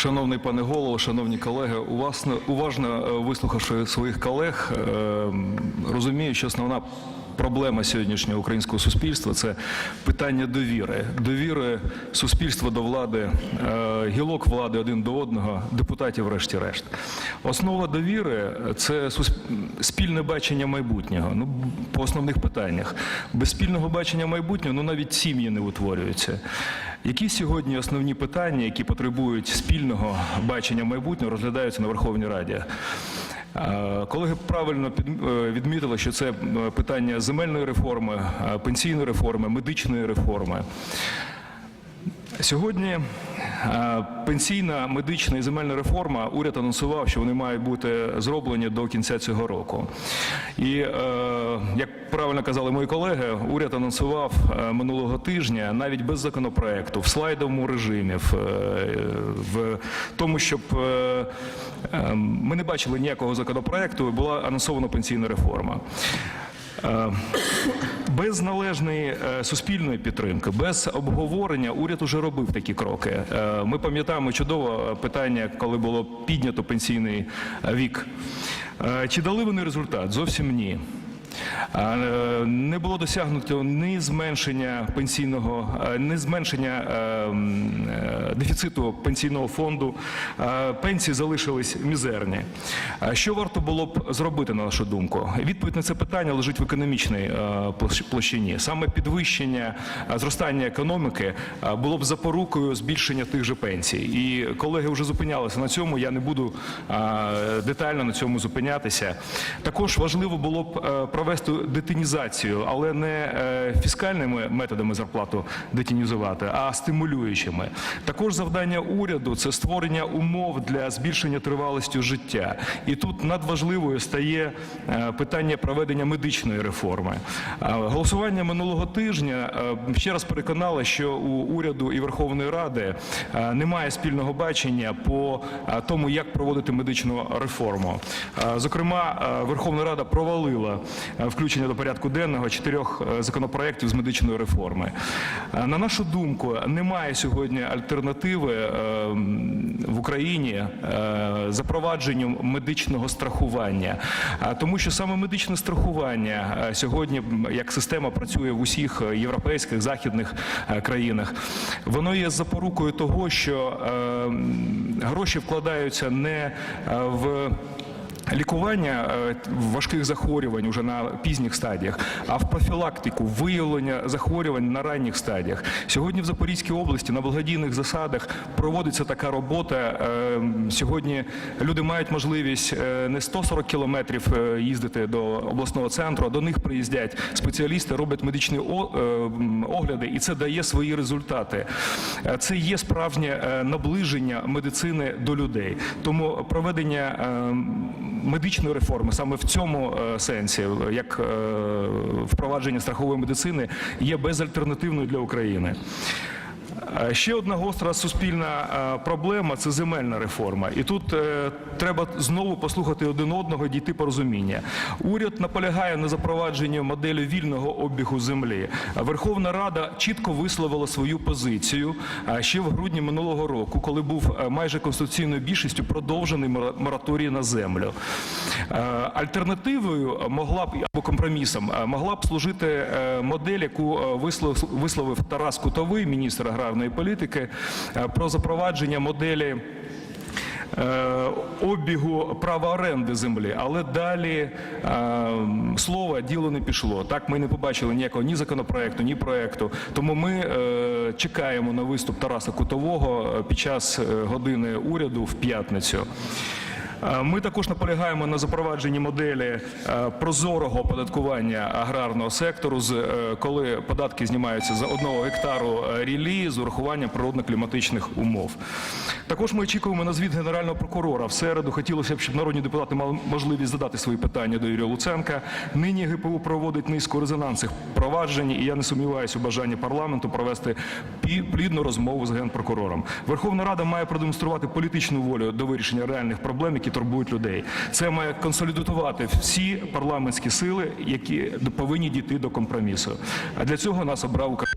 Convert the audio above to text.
Шановний пане голово, шановні колеги, уважно, уважно е, вислухавши своїх колег, е, розумію, що основна проблема сьогоднішнього українського суспільства це питання довіри, довіри суспільства до влади, е, гілок влади один до одного, депутатів, врешті-решт. Основа довіри це спільне бачення майбутнього. Ну по основних питаннях без спільного бачення майбутнього, ну навіть сім'ї не утворюються. Які сьогодні основні питання, які потребують спільного бачення майбутнього, розглядаються на Верховній Раді? Колеги правильно е, відмітили, що це е, питання земельної реформи, е, пенсійної реформи, медичної реформи. Сьогодні пенсійна, медична і земельна реформа уряд анонсував, що вони мають бути зроблені до кінця цього року. І е, як правильно казали мої колеги, уряд анонсував е, минулого тижня навіть без законопроекту, в слайдовому режимі, в, е, тому, щоб е, е, ми не бачили ніякого законопроекту, була анонсована пенсійна реформа. Е, Без належної е, суспільної підтримки, без обговорення уряд уже робив такі кроки. Е, Ми пам'ятаємо чудово питання, коли було піднято пенсійний вік. Чи дали вони результат? Зовсім ні. Е, Не було досягнуто ні зменшення пенсійного, е, ні зменшення е, дефіциту пенсійного фонду. Пенсії залишились мізерні. Що варто було б зробити, на нашу думку? Відповідь на це питання лежить в економічній площині. Саме підвищення зростання економіки було б запорукою збільшення тих же пенсій. І колеги вже зупинялися на цьому. Я не буду детально на цьому зупинятися. Також важливо було б провести детінізацію, але не е, фіскальними методами зарплату детінізувати, а стимулюючими. Також завдання уряду це створення умов для збільшення тривалості життя. І тут надважливою стає е, питання проведення медичної реформи. Е, Голосування минулого тижня ще раз переконало, що у уряду і Верховної Ради немає спільного бачення по тому, як проводити медичну реформу. Зокрема, Верховна Рада провалила включення до порядку денного чотирьох е, законопроєктів з медичної реформи. Е, На нашу думку, немає сьогодні альтернативи е, в Україні е, запровадженню медичного страхування, Е, тому що саме медичне страхування е, сьогодні як система працює в усіх е, європейських західних е, країнах. Воно є запорукою того, що е, гроші вкладаються не е, в Лікування е, важких захворювань уже на пізніх стадіях, а в профілактику виявлення захворювань на ранніх стадіях. Сьогодні в Запорізькій області на благодійних засадах проводиться така робота. Е, Сьогодні люди мають можливість е, не 140 кілометрів їздити до обласного центру, до них приїздять спеціалісти, роблять медичні огляди, і це дає свої результати. Це є справжнє наближення медицини до людей. Тому проведення медичної реформи саме в цьому е, сенсі, як е, впровадження страхової медицини, є безальтернативною для України. Е, Ще одна гостра суспільна е, проблема це земельна реформа. І тут е, треба знову послухати один одного і дійти порозуміння. Уряд наполягає на запровадженні моделі вільного обігу землі. Верховна Рада чітко висловила свою позицію ще в грудні минулого року, коли був майже конституційною більшістю продовжений мораторій на землю. Альтернативою могла б або компромісом могла б служити модель, яку висловив Тарас Кутовий, міністр аграрної політики, е, про запровадження моделі. е, Обігу права оренди землі, але далі е, слово діло не пішло. Так ми не побачили ніякого ні законопроекту, ні проекту. Тому ми е, чекаємо на виступ Тараса Кутового е, під час години уряду в п'ятницю. Е, Ми також наполягаємо на запровадженні моделі е, прозорого оподаткування аграрного сектору, е, коли податки знімаються за одного гектару рілі з урахуванням природно-кліматичних умов. Також ми очікуємо на звіт генерального прокурора. В середу хотілося б, щоб народні депутати мали можливість задати свої питання до Юрія Луценка. Нині ГПУ проводить низку резонансних проваджень, і я не сумніваюся у бажанні парламенту провести плідну розмову з генпрокурором. Верховна Рада має продемонструвати політичну волю до вирішення реальних проблем, які турбують людей. Це має консолідувати всі парламентські сили, які повинні дійти до компромісу. А для цього нас обрав Україна.